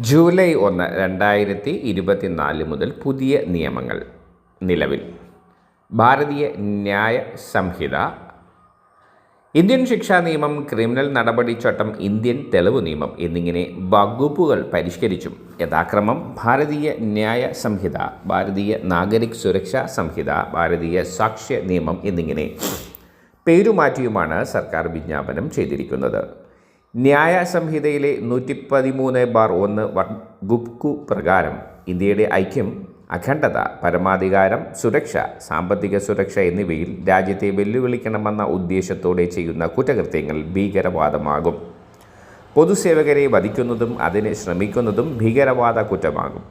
July ഒന്ന് രണ്ടായിരത്തി ഇരുപത്തിനാല് മുതൽ പുതിയ നിയമങ്ങൾ നിലവിൽ. ഭാരതീയ ന്യായ സംഹിത. ഇന്ത്യൻ ശിക്ഷാ നിയമം ക്രിമിനൽ നടപടിച്ചട്ടം ഇന്ത്യൻ തെളിവ് നിയമം എന്നിങ്ങനെ വകുപ്പുകൾ പരിഷ്കരിച്ചും. യഥാക്രമം ഭാരതീയ ന്യായ സംഹിത ഭാരതീയ നാഗരിക് സുരക്ഷാ സംഹിത ഭാരതീയ സാക്ഷ്യ നിയമം എന്നിങ്ങനെ പേരുമാറ്റിയുമാണ് സർക്കാർ വിജ്ഞാപനം ചെയ്തിരിക്കുന്നത്. ന്യായ സംഹിതയിലെ നൂറ്റി പതിമൂന്ന് ബാർ ഒന്ന് ഗുപ്കു പ്രകാരം ഇന്ത്യയുടെ ഐക്യം അഖണ്ഡത പരമാധികാരം സുരക്ഷ സാമ്പത്തിക സുരക്ഷ എന്നിവയിൽ രാജ്യത്തെ വെല്ലുവിളിക്കണമെന്ന ഉദ്ദേശത്തോടെ ചെയ്യുന്ന കുറ്റകൃത്യങ്ങൾ ഭീകരവാദമാകും. പൊതുസേവകരെ വധിക്കുന്നതും അതിന് ശ്രമിക്കുന്നതും ഭീകരവാദ കുറ്റമാകും.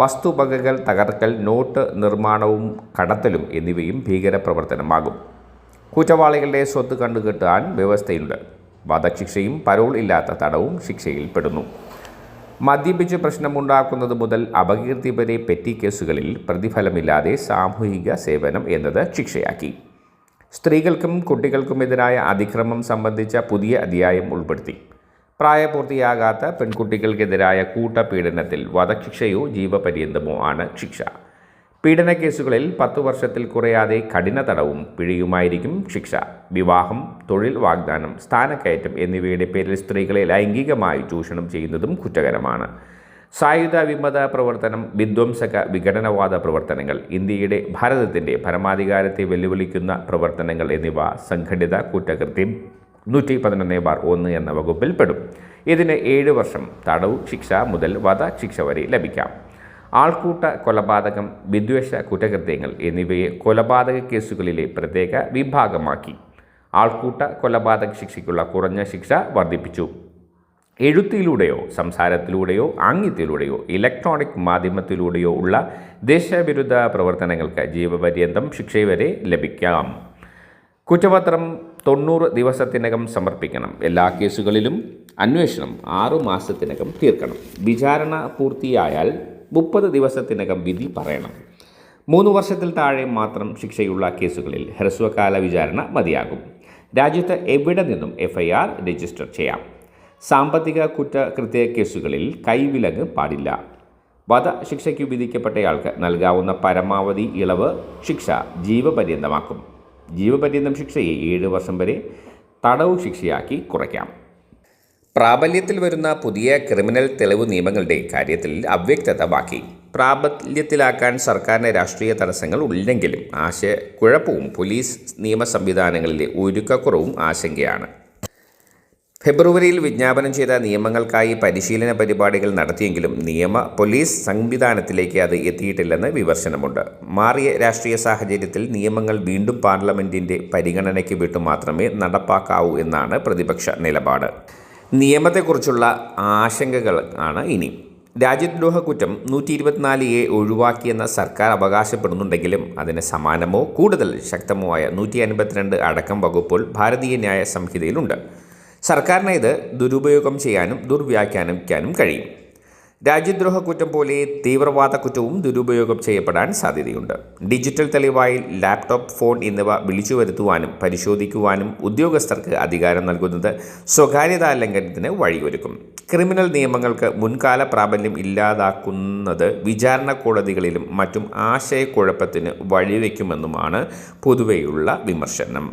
വസ്തുവകകൾ തകർക്കൽ നോട്ട് നിർമ്മാണവും കടത്തലും എന്നിവയും ഭീകരപ്രവർത്തനമാകും. കുറ്റവാളികളുടെ സ്വത്ത് കണ്ടുകെട്ടാൻ വ്യവസ്ഥയുണ്ട്. വധശിക്ഷയും പരോൾ ഇല്ലാത്ത തടവും ശിക്ഷയിൽപ്പെടുന്നു. മദ്യപിച്ച് പ്രശ്നമുണ്ടാക്കുന്നത് മുതൽ അപകീർത്തി വരെ പെറ്റി കേസുകളിൽ പ്രതിഫലമില്ലാതെ സാമൂഹിക സേവനം എന്നത് ശിക്ഷയാക്കി. സ്ത്രീകൾക്കും കുട്ടികൾക്കുമെതിരായ അതിക്രമം സംബന്ധിച്ച പുതിയ അധ്യായം ഉൾപ്പെടുത്തി. പ്രായപൂർത്തിയാകാത്ത പെൺകുട്ടികൾക്കെതിരായ കൂട്ടപീഡനത്തിൽ വധശിക്ഷയോ ജീവപര്യന്തമോ ആണ് ശിക്ഷ. പീഡന കേസുകളിൽ പത്തു വർഷത്തിൽ കുറയാതെ കഠിന തടവും പിഴയുമായിരിക്കും ശിക്ഷ. വിവാഹം തൊഴിൽ വാഗ്ദാനം സ്ഥാനക്കയറ്റം എന്നിവയുടെ പേരിൽ സ്ത്രീകളെ ലൈംഗികമായി ചൂഷണം ചെയ്യുന്നതും കുറ്റകരമാണ്. സായുധ വിമത പ്രവർത്തനം വിധ്വംസക വിഘടനവാദ പ്രവർത്തനങ്ങൾ ഇന്ത്യയുടെ ഭാരതത്തിന്റെ പരമാധികാരത്തെ വെല്ലുവിളിക്കുന്ന പ്രവർത്തനങ്ങൾ എന്നിവ സംഘടിത കുറ്റകൃത്യം നൂറ്റി പതിനൊന്ന് ബാർ ഒന്ന് എന്ന വകുപ്പിൽ പെടും ഇതിന് ഏഴ് വർഷം തടവ് ശിക്ഷ മുതൽ വധശിക്ഷ വരെ ലഭിക്കാം. ആൾക്കൂട്ട കൊലപാതകം വിദ്വേഷ കുറ്റകൃത്യങ്ങൾ എന്നിവയെ കൊലപാതക കേസുകളിലെ പ്രത്യേക വിഭാഗമാക്കി. ആൾക്കൂട്ട കൊലപാതക ശിക്ഷയ്ക്കുള്ള കുറഞ്ഞ ശിക്ഷ വർദ്ധിപ്പിച്ചു. എഴുത്തിലൂടെയോ സംസാരത്തിലൂടെയോ ആംഗ്യത്തിലൂടെയോ ഇലക്ട്രോണിക് മാധ്യമത്തിലൂടെയോ ഉള്ള ദേശവിരുദ്ധ പ്രവർത്തനങ്ങൾക്ക് ജീവപര്യന്തം ശിക്ഷ വരെ ലഭിക്കാം. കുറ്റപത്രം തൊണ്ണൂറ് ദിവസത്തിനകം സമർപ്പിക്കണം. എല്ലാ കേസുകളിലും അന്വേഷണം ആറു മാസത്തിനകം തീർക്കണം. വിചാരണ പൂർത്തിയായാൽ മുപ്പത് ദിവസത്തിനകം വിധി പറയണം. മൂന്ന് വർഷത്തിൽ താഴെ മാത്രം ശിക്ഷയുള്ള കേസുകളിൽ ഹ്രസ്വകാല വിചാരണ മതിയാകും. രാജ്യത്ത് എവിടെ നിന്നും എഫ്ഐആർ രജിസ്റ്റർ ചെയ്യാം? സാമ്പത്തിക കുറ്റകൃത്യ കേസുകളിൽ കൈവിലങ്ങ് പാടില്ല. വധശിക്ഷയ്ക്ക് വിധിക്കപ്പെട്ടയാൾക്ക് നൽകാവുന്ന പരമാവധി ഇളവ് ശിക്ഷ ജീവപര്യന്തമാക്കും. ജീവപര്യന്തം ശിക്ഷയെ ഏഴ് വർഷം വരെ തടവ് ശിക്ഷയാക്കി കുറയ്ക്കാം. പ്രാബല്യത്തിൽ വരുന്ന പുതിയ ക്രിമിനൽ തെളിവ് നിയമങ്ങളുടെ കാര്യത്തിൽ അവ്യക്തത ബാക്കി പ്രാബല്യത്തിലാക്കാൻ സർക്കാരിന് രാഷ്ട്രീയ തടസ്സങ്ങൾ ഉണ്ടെങ്കിലും ആശയക്കുഴപ്പവും പോലീസ് നിയമ സംവിധാനങ്ങളിലെ ഒരുക്കക്കുറവും ആശങ്കയാണ്. ഫെബ്രുവരിയിൽ വിജ്ഞാപനം ചെയ്ത നിയമങ്ങൾക്കായി പരിശീലന പരിപാടികൾ നടത്തിയെങ്കിലും നിയമ പോലീസ് സംവിധാനത്തിലേക്ക് അത് എത്തിയിട്ടില്ലെന്ന് വിമർശനമുണ്ട്. മാറിയ രാഷ്ട്രീയ സാഹചര്യത്തിൽ നിയമങ്ങൾ വീണ്ടും പാർലമെന്റിന്റെ പരിഗണനയ്ക്ക് വിട്ടു മാത്രമേ നടപ്പാക്കാവൂ എന്നാണ് പ്രതിപക്ഷ നിലപാട്. നിയമത്തെക്കുറിച്ചുള്ള ആശങ്കകൾ ആണ് ഇനി. രാജ്യദ്രോഹ കുറ്റം നൂറ്റി ഇരുപത്തിനാല് എ ഒഴിവാക്കിയെന്ന സർക്കാർ അവകാശപ്പെടുന്നുണ്ടെങ്കിലും അതിന് സമാനമോ കൂടുതൽ ശക്തമോ ആയ നൂറ്റി അൻപത്തിരണ്ട് അടക്കം വകുപ്പുകൾ ഭാരതീയ ന്യായ സംഹിതയിലുണ്ട്. സർക്കാരിനെ ഇത് ദുരുപയോഗം ചെയ്യാനും ദുർവ്യാഖ്യാനിക്കാനും കഴിയും. രാജ്യദ്രോഹ കുറ്റം പോലെ തീവ്രവാദ കുറ്റവും ദുരുപയോഗം ചെയ്യപ്പെടാൻ സാധ്യതയുണ്ട്. ഡിജിറ്റൽ തെളിവായി ലാപ്ടോപ്പ് ഫോൺ എന്നിവ വിളിച്ചു വരുത്തുവാനും പരിശോധിക്കുവാനും ഉദ്യോഗസ്ഥർക്ക് അധികാരം നൽകുന്നത് സ്വകാര്യതാ ലംഘനത്തിന് വഴിയൊരുക്കും. ക്രിമിനൽ നിയമങ്ങൾക്ക് മുൻകാല പ്രാബല്യം ഇല്ലാതാക്കുന്നത് വിചാരണ കോടതികളിലും മറ്റും ആശയക്കുഴപ്പത്തിന് വഴിവെക്കുമെന്നുമാണ് പൊതുവെയുള്ള വിമർശനം.